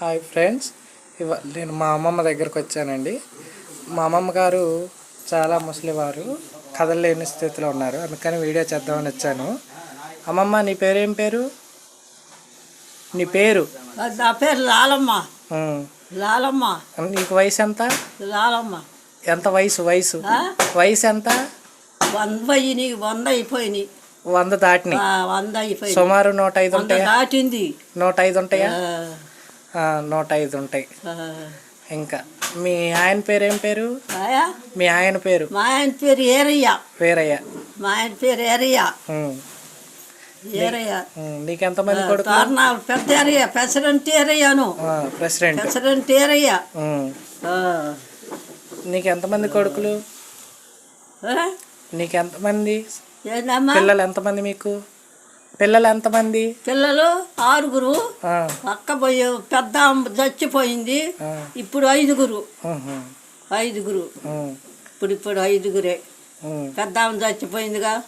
Hi friends. ఇవ నేను మా అమ్మమ్మ దగ్గరకు వచ్చానండి. మా అమ్మమ్మ గారు చాలా ముసలివారు కదలలేని స్థితిలో ఉన్నారు. అందుకని వీడియో చేద్దామని వచ్చాను. అమ్మమ్మ నీ పేరేం పేరు? నీ పేరు? నా పేరు లాలమ్మ. లాలమ్మ. నీకు వయసు ఎంత? లాలమ్మ. ఎంత వయసు వయసు? వయసు ఎంత? వంద వంద అయిపోయినాయి వంద దాటినాయి. వంద అయిపోయినాయి సుమారు నూట ఐదు ఉంటాయా? దాటింది. నూట ఐదు ఉంటాయా? నూట ఐదు ఉంటాయి. ఇంకా మీ ఆయన పేరు ఏం పేరు? మీ ఆయన పేరు? మా ఆయన పేరు ఏరయ్య. వేరయ్య. మా ఆయన పేరు ఏరయ్య. ఏరయ్య. నీకెంతమంది కొడుకు తోరణాలు పెద్ద ఏరయ్య పెసరంటి ఏరయ్యను. ప్రెసిడెంట్. పెసరంటి ఏరయ్య. నీకు ఎంతమంది కొడుకులు? నీకు ఎంతమంది పిల్లలు ఎంతమంది మీకు? పిల్లలు ఎంతమంది? పిల్లలు ఆరుగురు. ఆ, అక్క పోయి పెద్ద చచ్చిపోయింది. ఇప్పుడు ఐదుగురు. ఐదుగురు. ఇప్పుడు ఇప్పుడు ఐదుగురే. పెద్ద చచ్చిపోయిందిగా.